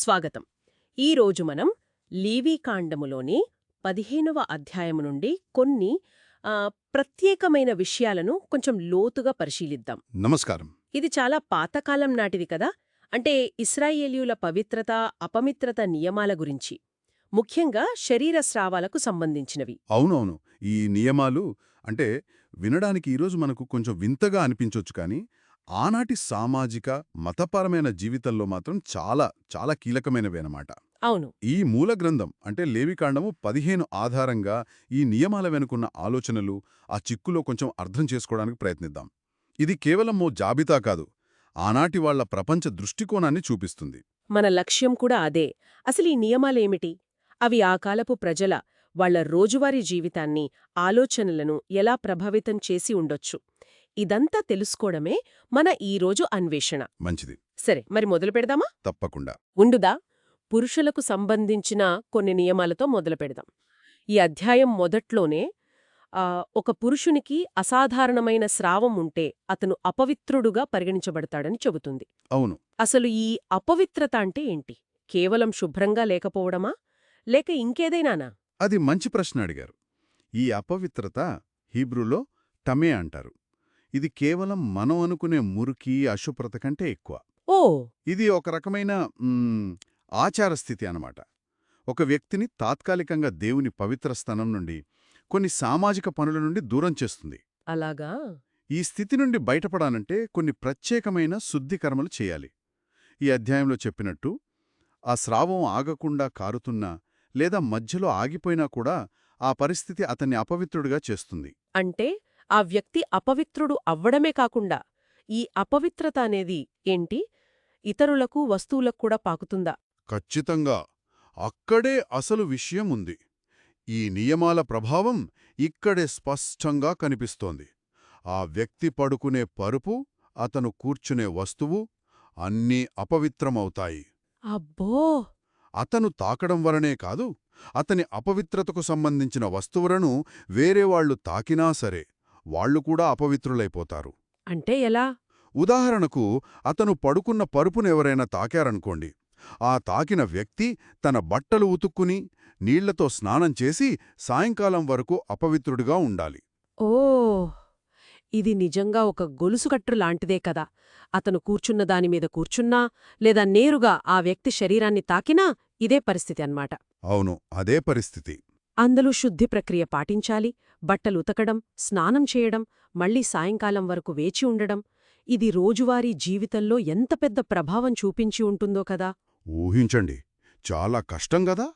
స్వాగతం. ఈరోజు మనం లీవీకాండములోని పదిహేనవ అధ్యాయము నుండి కొన్ని ప్రత్యేకమైన విషయాలను కొంచెం లోతుగా పరిశీలిద్దాం. నమస్కారం. ఇది చాలా పాతకాలం నాటిది కదా? అంటే ఇస్రాయేలీయుల పవిత్రత అపమిత్రత నియమాల గురించి. ముఖ్యంగా శరీర స్రావాలకు సంబంధించినవి. అవునవును. ఈ నియమాలు అంటే వినడానికి ఈరోజు మనకు కొంచెం వింతగా అనిపించొచ్చు కానీ ఆనాటి సామాజిక మతపరమైన జీవితంలో మాత్రం చాలా చాలా కీలకమైనవి అన్నమాట అవును. ఈ మూల గ్రంథం అంటే లేవికాండము పదిహేను ఆధారంగా ఈ నియమాల వెనుకున్న ఆలోచనలు ఆ చిక్కులో కొంచెం అర్థం చేసుకోవడానికి ప్రయత్నిద్దాం. ఇది కేవలం ఓ జాబితా కాదు ఆనాటి వాళ్ళ ప్రపంచ దృష్టికోణాన్ని చూపిస్తుంది. మన లక్ష్యం కూడా అదే. అసలు ఈ నియమాలేమిటి? అవి ఆ కాలపు ప్రజల వాళ్ళ రోజువారీ జీవితాన్ని ఆలోచనలను ఎలా ప్రభావితం చేసి ఉండొచ్చు? ఇదంతా తెలుసుకోవడమే మన ఈరోజు అన్వేషణ. మంచిది. సరే మరి మొదలు పెడదామా? తప్పకుండా. ఉండుదా? పురుషులకు సంబంధించిన కొన్ని నియమాలతో మొదలు పెడదాం. ఈ అధ్యాయం మొదట్లోనే ఒక పురుషునికి అసాధారణమైన స్రావం ఉంటే అతను అపవిత్రుడుగా పరిగణించబడతాడని చెబుతుంది. అవును. అసలు ఈ అపవిత్రత అంటే ఏంటి? కేవలం శుభ్రంగా లేకపోవడమా? లేక ఇంకేదైనానా? అది మంచి ప్రశ్న అడిగారు. ఈ అపవిత్రత హీబ్రూలో టమే అంటారు. ఇది కేవలం మనం అనుకునే మురికి అశుభ్రత కంటే ఎక్కువ. ఓ! ఇది ఒక రకమైన ఆచార స్థితి అన్నమాట. ఒక వ్యక్తిని తాత్కాలికంగా దేవుని పవిత్ర స్థానం నుండి కొన్ని సామాజిక పనుల నుండి దూరం చేస్తుంది. అలాగా? ఈ స్థితి నుండి బయటపడాలంటే కొన్ని ప్రత్యేకమైన శుద్ధి కర్మలు చేయాలి. ఈ అధ్యాయంలో చెప్పినట్టు ఆ స్రావం ఆగకుండా కారుతున్నా లేదా మధ్యలో ఆగిపోయినా కూడా ఆ పరిస్థితి అతన్ని అపవిత్రుడిగా చేస్తుంది. అంటే? ఆ వ్యక్తి అపవిత్రుడు అవ్వడమే కాకుండా ఈ అపవిత్రత అనేది ఏంటి? ఇతరులకు వస్తువులకు కూడా పాకుతుందా? ఖచ్చితంగా. అక్కడే అసలు విషయం ఉంది. ఈ నియమాల ప్రభావం ఇక్కడే స్పష్టంగా కనిపిస్తోంది. ఆ వ్యక్తి పడుకునే పరుపు అతను కూర్చునే వస్తువు అన్నీ అపవిత్రమవుతాయి. అబ్బో! అతను తాకడం వలనే కాదు అతని అపవిత్రతకు సంబంధించిన వస్తువులను వేరేవాళ్ళు తాకినా సరే. వాళ్ళు కూడా అపవిత్రులైపోతారు. అంటే ఎలా? ఉదాహరణకు అతను పడుకున్న పరుపునెవరైనా తాకారనుకోండి. ఆ తాకిన వ్యక్తి తన బట్టలు ఉతుక్కుని నీళ్ళతో స్నానం చేసి సాయంకాలం వరకు అపవిత్రుడిగా ఉండాలి. ఓ! ఇది నిజంగా ఒక గొలుసుకట్టు లాంటిదే కదా. అతను కూర్చున్న దానిమీద కూర్చున్నా లేదా నేరుగా ఆ వ్యక్తి శరీరాన్ని తాకినా ఇదే పరిస్థితి అన్మాట అవును అదే పరిస్థితి. అందులో శుద్ధి ప్రక్రియ పాటించాలి బట్టలు ఉతకడం స్నానం చేయడం మళ్ళీ సాయంకాలం వరకు వేచి ఉండడం ఇది రోజువారీ జీవితంలో ఎంత పెద్ద ప్రభావం చూపించి ఉంటుందో కదా. ఊహించండి. చాలా కష్టం గదా.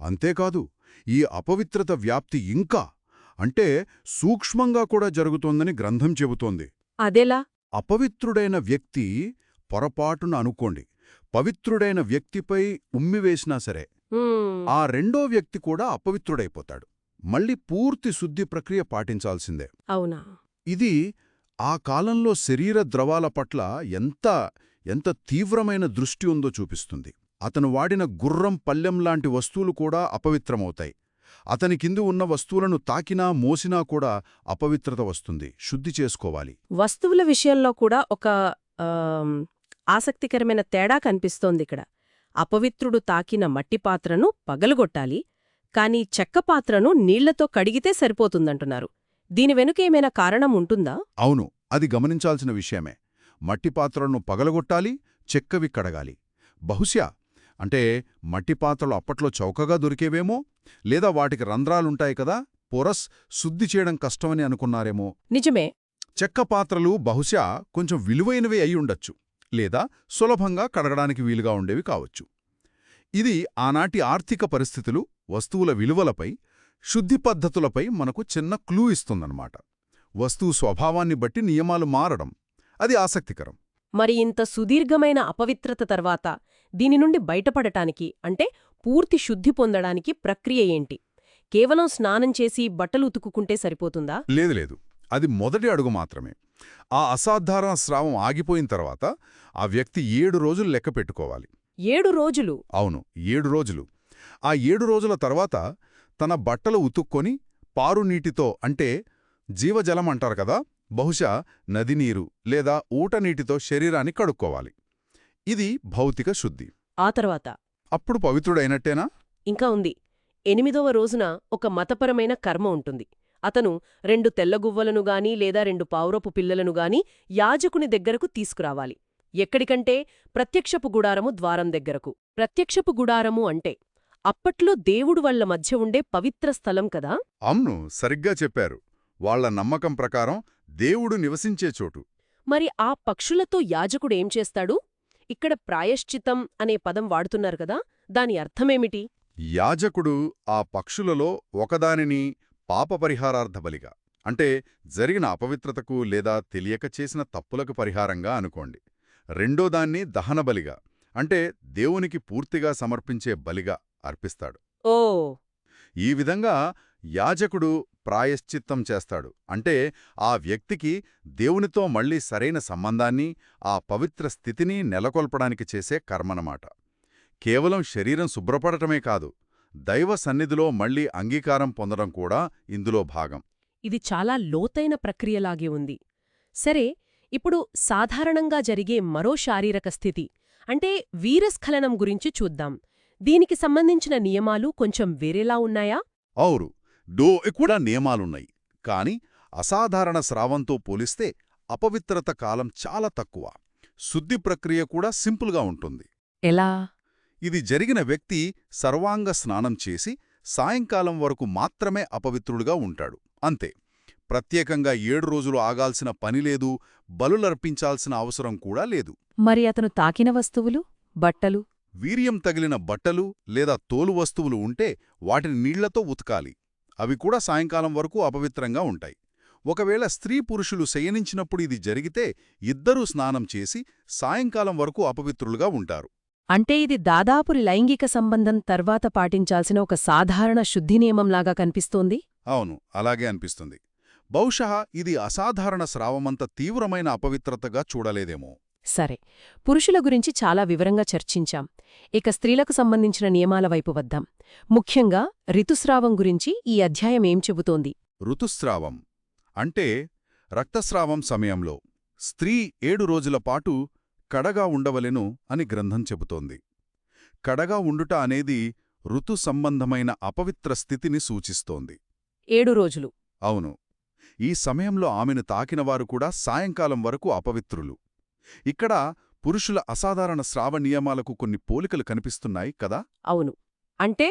అంతేకాదు ఈ అపవిత్రత వ్యాప్తి ఇంకా అంటే సూక్ష్మంగా కూడా జరుగుతోందని గ్రంథం చెబుతోంది. అదెలా? అపవిత్రుడైన వ్యక్తి పొరపాటున అనుకోండి. పవిత్రుడైన వ్యక్తిపై ఉమ్మివేసినా సరే ఆ రెండో వ్యక్తి కూడా అపవిత్రుడైపోతాడు. మళ్ళీ పూర్తి శుద్ధి ప్రక్రియ పాటించాల్సిందే. అవునా? ఇది ఆ కాలంలో శరీర ద్రవాల పట్ల ఎంత ఎంత తీవ్రమైన దృష్టి ఉందో చూపిస్తుంది. అతను వాడిన గుర్రం పల్లెంలాంటి వస్తువులు కూడా అపవిత్రమవుతాయి. అతని కింది ఉన్న వస్తువులను తాకినా మోసినా కూడా అపవిత్రత వస్తుంది. శుద్ధి చేసుకోవాలి. వస్తువుల విషయంలో కూడా ఒక ఆసక్తికరమైన తేడా కనిపిస్తోంది ఇక్కడ. అపవిత్రుడు తాకిన మట్టి పాత్రను పగలగొట్టాలి కాని చెక్క పాత్రను నీళ్ళతో కడిగితే సరిపోతుందంటున్నారు. దీని వెనుక ఏమైనా కారణం ఉంటుందా? అవును అది గమనించాల్సిన విషయమే. మట్టి పాత్రలను పగలగొట్టాలి చెక్కవి కడగాలి. బహుశా అంటే మట్టి పాత్రలు అప్పట్లో చౌకగా దొరికేవేమో లేదా వాటికి రంధ్రాలుంటాయి కదా పొరస్ శుద్ధి చేయడం కష్టమని అనుకున్నారేమో. నిజమే. చెక్క పాత్రలు బహుశా కొంచెం విలువైనవి అయి ఉండొచ్చు లేదా సులభంగా కడగడానికి వీలుగా ఉండేవి కావచ్చు. ఇది ఆనాటి ఆర్థిక పరిస్థితులు వస్తువుల విలువలపై శుద్ధి పద్ధతులపై మనకు చిన్న క్లూ ఇస్తుందన్నమాట. వస్తువు స్వభావాన్ని బట్టి నియమాలు మారడం అది ఆసక్తికరం. మరి ఇంత సుదీర్ఘమైన అపవిత్రత తర్వాత దీని నుండి బయటపడటానికి అంటే పూర్తి శుద్ధి పొందడానికి ప్రక్రియ ఏంటి? కేవలం స్నానం చేసి బట్టలు ఉతుకుకుంటే సరిపోతుందా? లేదు లేదు. అది మొదటి అడుగు మాత్రమే. ఆ అసాధారణ స్రావం ఆగిపోయిన తర్వాత ఆ వ్యక్తి ఏడు రోజులు లెక్క పెట్టుకోవాలి. ఏడు రోజులు. అవును ఏడు రోజులు. ఆ ఏడు రోజుల తర్వాత తన బట్టలు ఉతుక్కొని పారు నీటితో అంటే జీవజలం అంటారు కదా బహుశా నది నీరు లేదా ఊట నీటితో శరీరాన్ని కడుక్కోవాలి. ఇది భౌతిక శుద్ధి. ఆ తర్వాత? అప్పుడు పవిత్రుడైనట్టేనా? ఇంకా ఉంది. ఎనిమిదవ రోజున ఒక మతపరమైన కర్మ ఉంటుంది. అతను రెండు తెల్లగువ్వలను గాని లేదా రెండు పావురపు పిల్లలను గాని యాజకుని దగ్గరకు తీసుకురావాలి. ఎక్కడికంటే ప్రత్యక్షపు గుడారము ద్వారం దగ్గరకు. ప్రత్యక్షపు గుడారము అంటే అప్పట్లో దేవుడు వాళ్ళ మధ్య ఉండే పవిత్ర స్థలం కదా? అవును సరిగ్గా చెప్పారు. వాళ్ళ నమ్మకం ప్రకారం దేవుడు నివసించే చోటు. మరి ఆ పక్షులతో యాజకుడు ఏం చేస్తాడు? ఇక్కడ ప్రాయశ్చితం అనే పదం వాడుతున్నారు కదా దాని అర్థమేమిటి? యాజకుడు ఆ పక్షులలో ఒకదానిని పాపపరిహారార్థ బలిగా అంటే జరిగిన అపవిత్రతకు లేదా తెలియక చేసిన తప్పులకు పరిహారంగా అనుకోండి. రెండోదాన్ని దహనబలిగా అంటే దేవునికి పూర్తిగా సమర్పించే బలిగా అర్పిస్తాడు. ఓ! ఈ విధంగా యాజకుడు ప్రాయశ్చిత్తం చేస్తాడు. అంటే ఆ వ్యక్తికి దేవునితో మళ్ళీ సరైన సంబంధాన్ని ఆ పవిత్ర స్థితిని నెలకొల్పడానికి చేసే కర్మనమాట. కేవలం శరీరం శుభ్రపడటమే కాదు దైవ సన్నిధిలో మళ్ళీ అంగీకారం పొందడం కూడా ఇందులో భాగం. ఇది చాలా లోతైన ప్రక్రియలాగే ఉంది. సరే ఇప్పుడు సాధారణంగా జరిగే మరో శారీరక స్థితి అంటే వీరస్ఖలనం గురించి చూద్దాం. దీనికి సంబంధించిన నియమాలు కొంచెం వేరేలా ఉన్నాయా? అవురు. డో కూడా నియమాలున్నాయి. కాని అసాధారణ స్రావంతో పోలిస్తే అపవిత్రత కాలం చాలా తక్కువ. శుద్ధి ప్రక్రియ కూడా సింపుల్గా ఉంటుంది. ఎలా? ఇది జరిగిన వ్యక్తి సర్వాంగ స్నానం చేసి సాయంకాలం వరకు మాత్రమే అపవిత్రుడుగా ఉంటాడు. అంతే. ప్రత్యేకంగా ఏడు రోజులు ఆగాల్సిన పనిలేదు బలులర్పించాల్సిన అవసరం కూడా లేదు. మరి అతను తాకిన వస్తువులు బట్టలు? వీర్యం తగిలిన బట్టలు లేదా తోలు వస్తువులు ఉంటే వాటిని నీళ్ళతో ఉతకాలి. అవి కూడా సాయంకాలం వరకు అపవిత్రంగా ఉంటాయి. ఒకవేళ స్త్రీ పురుషులు శయనించినప్పుడు ఇది జరిగితే ఇద్దరూ స్నానం చేసి సాయంకాలం వరకు అపవిత్రులుగా ఉంటారు. అంటే ఇది దాదాపురి లైంగిక సంబంధం తర్వాత పాటించాల్సిన ఒక సాధారణ శుద్ధి నియమంలాగా కనిపిస్తోంది? అవును అలాగే అనిపిస్తుంది. బహుశः ఇది అసాధారణ స్రావమంత తీవ్రమైన అపవిత్రతగా చూడలేదేమో. సరే పురుషుల గురించి చాలా వివరంగా చర్చించాం. ఇక స్త్రీలకు సంబంధించిన నియమాల వైపు వద్దాం. ముఖ్యంగా ఋతుస్రావం గురించి ఈ అధ్యాయం ఏం చెబుతోంది? ఋతుస్రావం అంటే రక్తస్రావం సమయంలో స్త్రీ ఏడు రోజుల పాటు కడగా ఉండవలెను అని గ్రంథం చెబుతోంది. కడగా ఉండుట అనేది ఋతు సంబంధమైన అపవిత్ర స్థితిని సూచిస్తోంది. ఏడు రోజులు. అవును. ఈ సమయంలో ఆమెను తాకినవారు కూడా సాయంకాలం వరకు అపవిత్రులు. ఇక్కడ పురుషుల అసాధారణ స్రావ నియమాలకు కొన్ని పోలికలు కనిపిస్తున్నాయి కదా? అవును. అంటే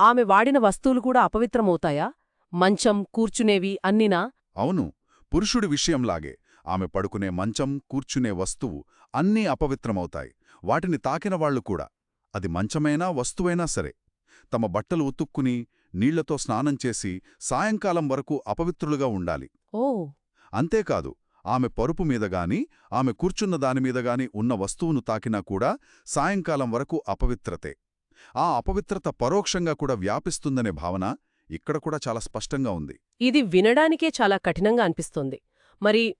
ఆమె వాడిన వస్తువులు కూడా అపవిత్రమవుతాయా? మంచం కూర్చునేవి అన్నినా? అవును. పురుషుడి విషయంలాగే. ఆమె పడుకునే మంచం కూర్చునే వస్తువు అన్నీ అపవిత్రమవుతాయి. వాటిని తాకిన వాళ్ళు కూడా. అది మంచమైనా వస్తువైనా సరే. తమ బట్టలు ఉతుక్కుని నీళ్ళతో స్నానం చేసి సాయంకాలం వరకు అపవిత్రులుగా ఉండాలి. ఓ. అంతేకాదు ఆమె పరుపు మీదగాని ఆమె కూర్చున్న దానిమీదగాని ఉన్న వస్తువును తాకినా కూడా సాయంకాలం వరకు అపవిత్రతే. ఆ అపవిత్రత పరోక్షంగా కూడా వ్యాపిస్తుందనే భావన ఇక్కడ కూడా చాలా స్పష్టంగా ఉంది. ఇది వినడానికే చాలా కఠినంగా అనిపిస్తోంది. మరి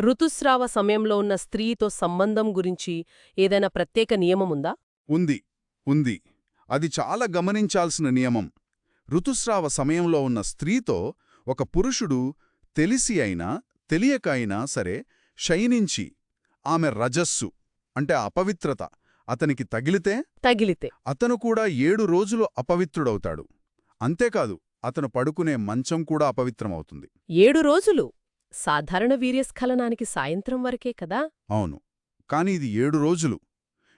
ఋతుస్రావ సమయంలో ఉన్న స్త్రీతో సంబంధం గురించి ఏదైనా ప్రత్యేక నియమముందా ఉంది. ఉంది. అది చాలా గమనించాల్సిన నియమం. ఋతుస్రావ సమయంలో ఉన్న స్త్రీతో ఒక పురుషుడు తెలిసి అయినా తెలియక అయినా సరే శయనించి ఆమె రజస్సు అంటే అపవిత్రత అతనికి తగిలితే తగిలితే. అతను కూడా ఏడు రోజులు అపవిత్రుడవుతాడు. అంతేకాదు అతను పడుకునే మంచం కూడా అపవిత్రమవుతుంది. ఏడు రోజులు సాధారణ వీర్యస్ఖలనానికి సాయంత్రం వరకే కదా? అవును. కాని ఇది ఏడు రోజులు.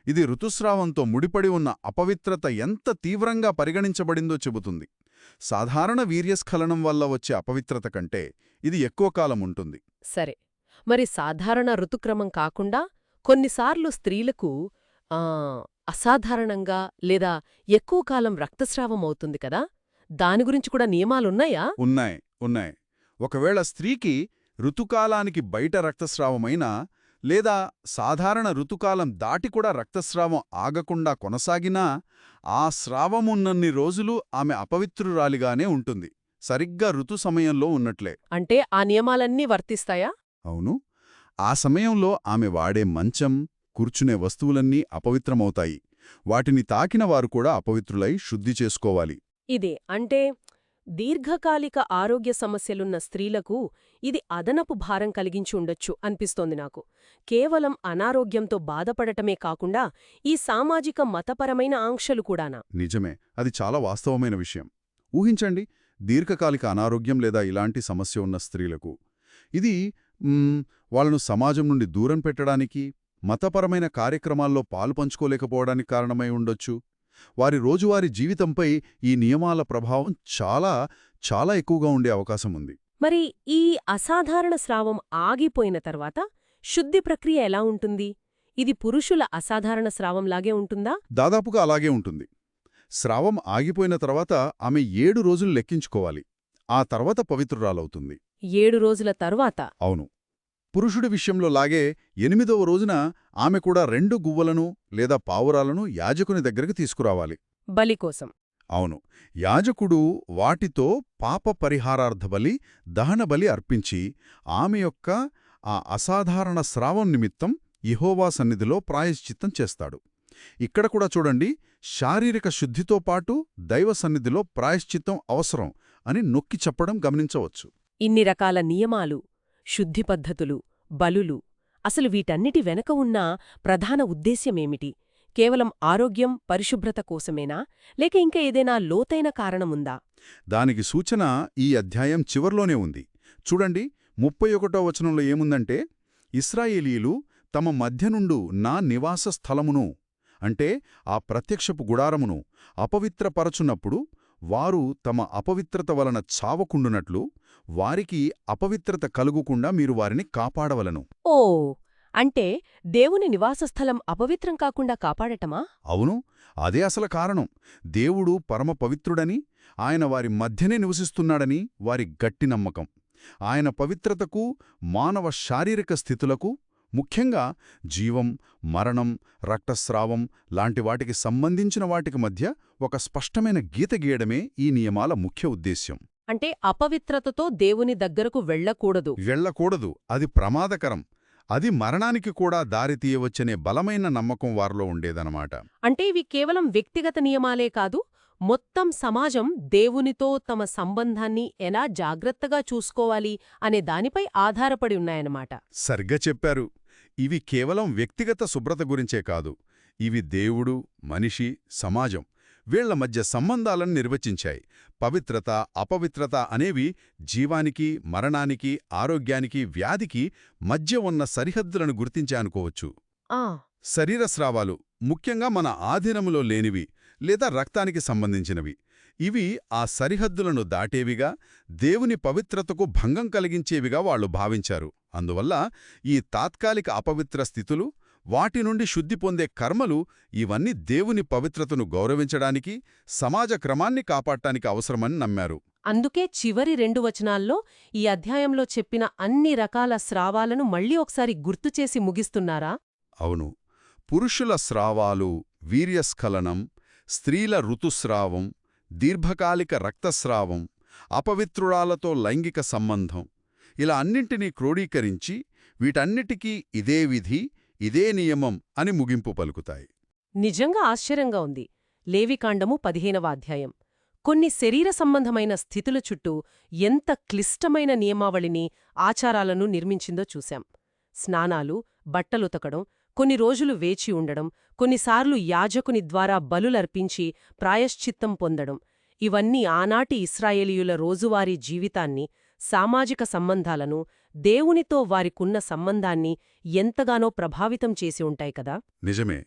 ఇది ఋతుస్రావంతో ముడిపడి ఉన్న అపవిత్రత ఎంత తీవ్రంగా పరిగణించబడిందో చెబుతుంది. సాధారణ వీర్యస్ఖలనం వల్ల వచ్చే అపవిత్రత కంటే ఇది ఎక్కువ కాలం ఉంటుంది. సరే. మరి సాధారణ ఋతుక్రమం కాకుండా కొన్నిసార్లు స్త్రీలకు అసాధారణంగా లేదా ఎక్కువ కాలం రక్తస్రావం అవుతుంది కదా? దాని గురించి కూడా నియమాలున్నాయా? ఉన్నాయి. ఉన్నాయి. ఒకవేళ స్త్రీకి ఋతుకాలానికి బయట రక్తస్రావమైనా లేదా సాధారణ ఋతుకాలం దాటి కూడా రక్తస్రావం ఆగకుండా కొనసాగినా ఆ స్రావమున్నన్ని రోజులు ఆమె అపవిత్రురాలిగానే ఉంటుంది. సరిగ్గా ఋతు సమయంలో ఉన్నట్లే. అంటే ఆ నియమాలన్నీ వర్తిస్తాయా? అవును. ఆ సమయంలో ఆమె వాడే మంచం కూర్చునే వస్తువులన్నీ అపవిత్రమవుతాయి. వాటిని తాకిన వారు కూడా అపవిత్రులై శుద్ధి చేసుకోవాలి. ఇదే. అంటే దీర్ఘకాలిక ఆరోగ్య సమస్యలున్న స్త్రీలకు ఇది అదనపు భారం కలిగించి ఉండొచ్చు అనిపిస్తోంది నాకు. కేవలం అనారోగ్యంతో బాధపడటమే కాకుండా ఈ సామాజిక మతపరమైన ఆంక్షలు కూడానా? నిజమే అది చాలా వాస్తవమైన విషయం. ఊహించండి దీర్ఘకాలిక అనారోగ్యం లేదా ఇలాంటి సమస్య ఉన్న స్త్రీలకు. ఇది వాళ్ళను సమాజం నుండి దూరం పెట్టడానికి మతపరమైన కార్యక్రమాల్లో పాలు పంచుకోలేకపోవడానికి కారణమై ఉండొచ్చు. వారి రోజువారీ జీవితంపై ఈ నియమాల ప్రభావం చాలా చాలా ఎక్కువగా ఉండే అవకాశం ఉంది. మరి ఈ అసాధారణ స్రావం ఆగిపోయిన తర్వాత శుద్ధి ప్రక్రియ ఎలా ఉంటుంది? ఇది పురుషుల అసాధారణ స్రావంలాగే ఉంటుందా? దాదాపుగా అలాగే ఉంటుంది. స్రావం ఆగిపోయిన తర్వాత ఆమె ఏడు రోజులు లెక్కించుకోవాలి. ఆ తర్వాత పవిత్రురాలవుతుంది. ఏడు రోజుల తరువాత? అవును. పురుషుడి విషయంలో లాగే ఎనిమిదవ రోజున ఆమె కూడా రెండు గువ్వలను లేదా పావురాలను యాజకుని దగ్గరికి తీసుకురావాలి. బలి కోసం. అవును. యాజకుడు వాటితో పాప పరిహారార్థ బలి దహన బలి అర్పించి ఆమె యొక్క ఆ అసాధారణ స్రావం నిమిత్తం ఇహోవా సన్నిధిలో ప్రాయశ్చిత్తం చేస్తాడు. ఇక్కడ కూడా చూడండి శారీరక శుద్ధితో పాటు దైవ సన్నిధిలో ప్రాయశ్చిత్తం అవసరం అని నొక్కి చెప్పడం గమనించవచ్చు. ఇన్ని రకాల నియమాలు శుద్ధి పద్ధతులు బలులు అసలు వీటన్నిటి వెనక ఉన్న ప్రధాన ఉద్దేశ్యమేమిటి? కేవలం ఆరోగ్యం పరిశుభ్రత కోసమేనా? లేక ఇంకా ఏదైనా లోతైన కారణముందా? దానికి సూచన ఈ అధ్యాయం చివర్లోనే ఉంది. చూడండి ముప్పై ఒకటో వచనంలో ఏముందంటే ఇస్రాయేలీలు తమ మధ్యనుండు నా నివాస స్థలమును అంటే ఆ ప్రత్యక్షపు గుడారమును అపవిత్రపరచున్నప్పుడు వారు తమ అపవిత్రత వలన చావకుండునట్లు వారికి అపవిత్రత కలుగుకుండా మీరు వారిని కాపాడవలను. ఓ అంటే దేవుని నివాసస్థలం అపవిత్రం కాకుండా కాపాడటమా? అవును అదే అసలు కారణం. దేవుడు పరమ పవిత్రుడని ఆయన వారి మధ్యనే నివసిస్తున్నాడని వారి గట్టి నమ్మకం. ఆయన పవిత్రతకు మానవ శారీరక స్థితులకు ముఖ్యంగా జీవం మరణం రక్తస్రావం లాంటి వాటికి సంబంధించిన వాటికి మధ్య ఒక స్పష్టమైన గీత గీయడమే ఈ నియమాల ముఖ్య ఉద్దేశ్యం. అంటే అపవిత్రతతో దేవుని దగ్గరకు వెళ్ళకూడదు. వెళ్ళకూడదు. అది ప్రమాదకరం. అది మరణానికి కూడా దారితీయవచ్చనే బలమైన నమ్మకం వారిలో ఉండేదనమాట అంటే ఇవి కేవలం వ్యక్తిగత నియమాలే కాదు మొత్తం సమాజం దేవునితో తమ సంబంధాన్ని ఎలా జాగ్రత్తగా చూసుకోవాలి అనే దానిపై ఆధారపడి ఉన్నాయన్నమాట. సరిగ్గా చెప్పారు. ఇవి కేవలం వ్యక్తిగత శుభ్రత గురించే కాదు. ఇవి దేవుడు మనిషి సమాజం. వీళ్ళ మధ్య సంబంధాలను నిర్వచించాయి. పవిత్రత అపవిత్రత అనేవి జీవానికి మరణానికి ఆరోగ్యానికి వ్యాధికి మధ్య ఉన్న సరిహద్దులను గుర్తించే అనుకోవచ్చు. ఆ! శరీర స్రావాలు ముఖ్యంగా మన ఆధీనములో లేనివి లేదా రక్తానికి సంబంధించినవి. ఇవి ఆ సరిహద్దులను దాటేవిగా దేవుని పవిత్రతకు భంగం కలిగించేవిగా వాళ్ళు భావించారు. అందువల్ల ఈ తాత్కాలిక అపవిత్ర స్థితులు వాటి నుండి శుద్ధి పొందే కర్మలు ఇవన్నీ దేవుని పవిత్రతను గౌరవించడానికి సమాజ క్రమాన్ని కాపాడటానికి అవసరమని నమ్మారు. అందుకే చివరి రెండు వచనాల్లో ఈ అధ్యాయంలో చెప్పిన అన్ని రకాల స్రావాలను మళ్ళీ ఒకసారి గుర్తుచేసి ముగిస్తున్నారా? అవును. పురుషుల స్రావాలు వీర్యస్ఖలనం స్త్రీల ఋతుస్రావం దీర్ఘకాలిక రక్తస్రావం అపవిత్రురాలతో లైంగిక సంబంధం ఇలా అన్నింటినీ క్రోడీకరించి వీటన్నిటికీ ఇదే విధి ఇదే నియమం అని ముగింపు పలుకుతాయి. నిజంగా ఆశ్చర్యంగా ఉంది. లేవికాండము పదిహేనవ అధ్యాయం. కొన్ని శరీర సంబంధమైన స్థితుల చుట్టూ ఎంత క్లిష్టమైన నియమావళిని ఆచారాలను నిర్మించిందో చూశాం. స్నానాలు బట్టలుతకడం కొన్ని రోజులు వేచి ఉండడం కొన్నిసార్లు యాజకుని ద్వారా బలులర్పించి ప్రాయశ్చిత్తం పొందడం ఇవన్నీ ఆనాటి ఇస్రాయేలీయుల రోజువారీ జీవితాన్ని సామాజిక సంబంధాలను దేవునితో వారికున్న సంబంధాన్ని ఎంతగానో ప్రభావితం చేసి ఉంటాయి కదా? నిజమే.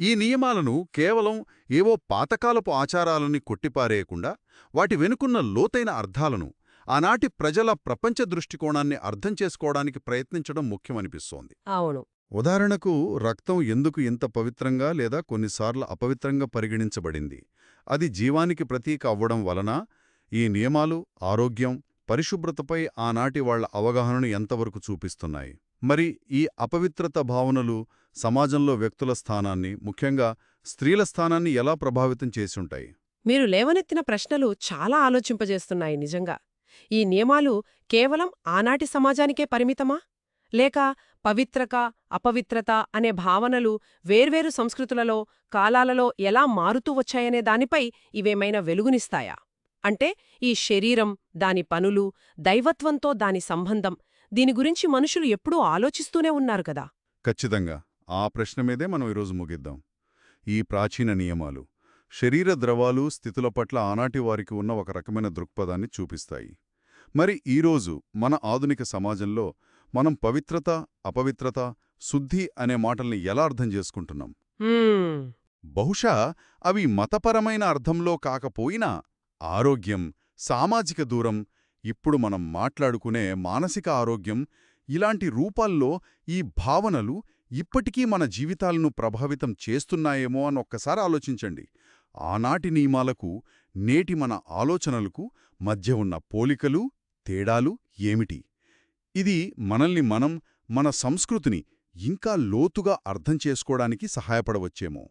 ఈ నియమాలను కేవలం ఏవో పాతకాలపు ఆచారాలని కొట్టిపారేయకుండా వాటి వెనుకున్న లోతైన అర్థాలను ఆనాటి ప్రజల ప్రపంచ దృష్టికోణాన్ని అర్థం చేసుకోవడానికి ప్రయత్నించడం ముఖ్యమనిపిస్తోంది. అవును. ఉదాహరణకు రక్తం ఎందుకు ఇంత పవిత్రంగా లేదా కొన్నిసార్లు అపవిత్రంగా పరిగణించబడింది? అది జీవానికి ప్రతీక అవ్వడం వలన ఈ నియమాలు ఆరోగ్యం పరిశుభ్రతపై ఆనాటి వాళ్ళ అవగాహనను ఎంతవరకు చూపిస్తున్నాయి? మరి ఈ అపవిత్రత భావనలు సమాజంలో వ్యక్తుల స్థానాన్ని ముఖ్యంగా స్త్రీల స్థానాన్ని ఎలా ప్రభావితం చేసుంటాయి? మీరు లేవనెత్తిన ప్రశ్నలు చాలా ఆలోచింపజేస్తున్నాయి నిజంగా. ఈ నియమాలు కేవలం ఆనాటి సమాజానికే పరిమితమా? లేక పవిత్రక అపవిత్రత అనే భావనలు వేర్వేరు సంస్కృతులలో కాలాలలో ఎలా మారుతూ వచ్చాయనే దానిపై ఇవేమైనా వెలుగునిస్తాయా? అంటే ఈ శరీరం దాని పనులు దైవత్వంతో దాని సంబంధం దీని గురించి మనుషులు ఎప్పుడూ ఆలోచిస్తూనే ఉన్నారు కదా. ఖచ్చితంగా. ఆ ప్రశ్న మీదే మనం ఈరోజు ముగిద్దాం. ఈ ప్రాచీన నియమాలు శరీర ద్రవాలు స్థితుల పట్ల ఆనాటి వారికి ఉన్న ఒక రకమైన దృక్పథాన్ని చూపిస్తాయి. మరి ఈరోజు మన ఆధునిక సమాజంలో మనం పవిత్రత అపవిత్రత శుద్ధి అనే మాటల్ని ఎలా అర్థం చేసుకుంటున్నాం? బహుశా అవి మతపరమైన అర్థంలో కాకపోయినా ఆరోగ్యం సామాజిక దూరం ఇప్పుడు మనం మాట్లాడుకునే మానసిక ఆరోగ్యం ఇలాంటి రూపాల్లో ఈ భావనలు ఇప్పటికీ మన జీవితాలను ప్రభావితం చేస్తున్నాయేమో అని ఒక్కసారి ఆలోచించండి. ఆనాటి నియమాలకు నేటి మన ఆలోచనలకు మధ్య ఉన్న పోలికలు తేడాలు ఏమిటి? ఇది మనల్ని మనం మన సంస్కృతిని ఇంకా లోతుగా అర్థం చేసుకోవడానికి సహాయపడవచ్చేమో.